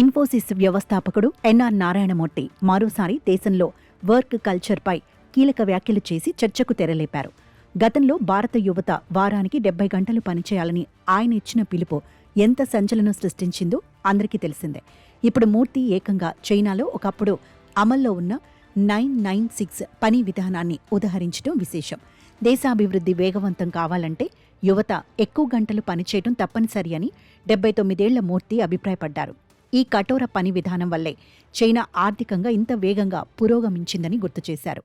ఇన్ఫోసిస్ వ్యవస్థాపకుడు ఎన్ఆర్ నారాయణమూర్తి మరోసారి దేశంలో వర్క్ కల్చర్పై కీలక వ్యాఖ్యలు చేసి చర్చకు తెరలేపారు. గతంలో భారత యువత వారానికి డెబ్బై గంటలు పనిచేయాలని ఆయన ఇచ్చిన పిలుపు ఎంత సంచలనం సృష్టించిందో అందరికీ తెలిసిందే. ఇప్పుడు మూర్తి ఏకంగా చైనాలో ఒకప్పుడు అమల్లో ఉన్న నైన్ నైన్ సిక్స్ పని విధానాన్ని ఉదహరించడం విశేషం. దేశాభివృద్ధి వేగవంతం కావాలంటే యువత ఎక్కువ గంటలు పనిచేయడం తప్పనిసరి అని డెబ్బై తొమ్మిదేళ్ళ మూర్తి అభిప్రాయపడ్డారు. ఈ కఠోర పని విధానం వల్లే చైనా ఆర్థికంగా ఇంత వేగంగా పురోగమించిందని గుర్తు చేశారు.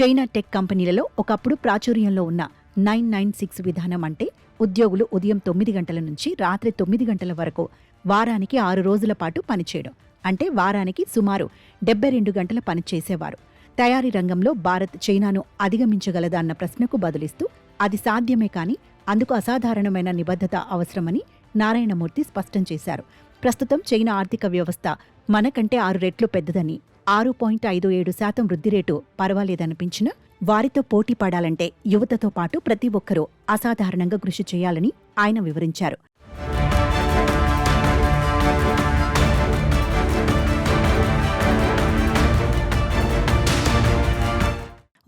చైనా టెక్ కంపెనీలలో ఒకప్పుడు ప్రాచుర్యంలో ఉన్న నైన్ నైన్ సిక్స్ విధానం అంటే ఉద్యోగులు ఉదయం తొమ్మిది గంటల నుంచి రాత్రి తొమ్మిది గంటల వరకు వారానికి ఆరు రోజుల పాటు పనిచేయడం. అంటే వారానికి సుమారు డెబ్బై రెండు గంటల పనిచేసేవారు తయారీ రంగంలో భారత్ చైనాను అధిగమించగలదా అన్న ప్రశ్నకు బదులిస్తూ అది సాధ్యమే కాని అందుకు అసాధారణమైన నిబద్ధత అవసరమని నారాయణమూర్తి స్పష్టం చేశారు. ప్రస్తుతం చైనా ఆర్థిక వ్యవస్థ మనకంటే ఆరు రెట్లు పెద్దదని ఆరు పాయింట్ ఐదు ఏడు శాతం వృద్ధి రేటు పర్వాలేదనిపించినా వారితో పోటీ పడాలంటే యువతతో పాటు ప్రతి ఒక్కరూ అసాధారణంగా కృషి చేయాలని ఆయన వివరించారు.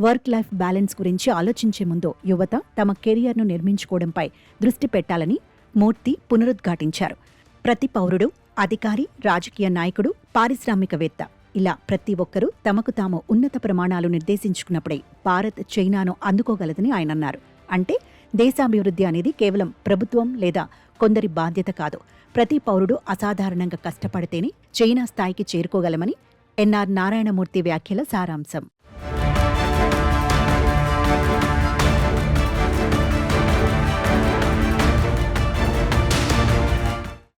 వర్క్ లైఫ్ బ్యాలెన్స్ గురించి ఆలోచించే ముందు యువత తమ కెరియర్ను నిర్మించుకోవడంపై దృష్టి పెట్టాలని మూర్తి పునరుద్ఘాటించారు. ప్రతి పౌరుడు అధికారి రాజకీయ నాయకుడు పారిశ్రామికవేత్త ఇలా ప్రతి ఒక్కరూ తమకు తాము ఉన్నత ప్రమాణాలు నిర్దేశించుకున్నప్పుడే భారత్ చైనాను అందుకోగలదని ఆయన అన్నారు. అంటే దేశాభివృద్ధి అనేది కేవలం ప్రభుత్వం లేదా కొందరి బాధ్యత కాదు. ప్రతి పౌరుడు అసాధారణంగా కష్టపడితేనే చైనా స్థాయికి చేరుకోగలమని ఎన్ఆర్ నారాయణమూర్తి వ్యాఖ్యల సారాంశం.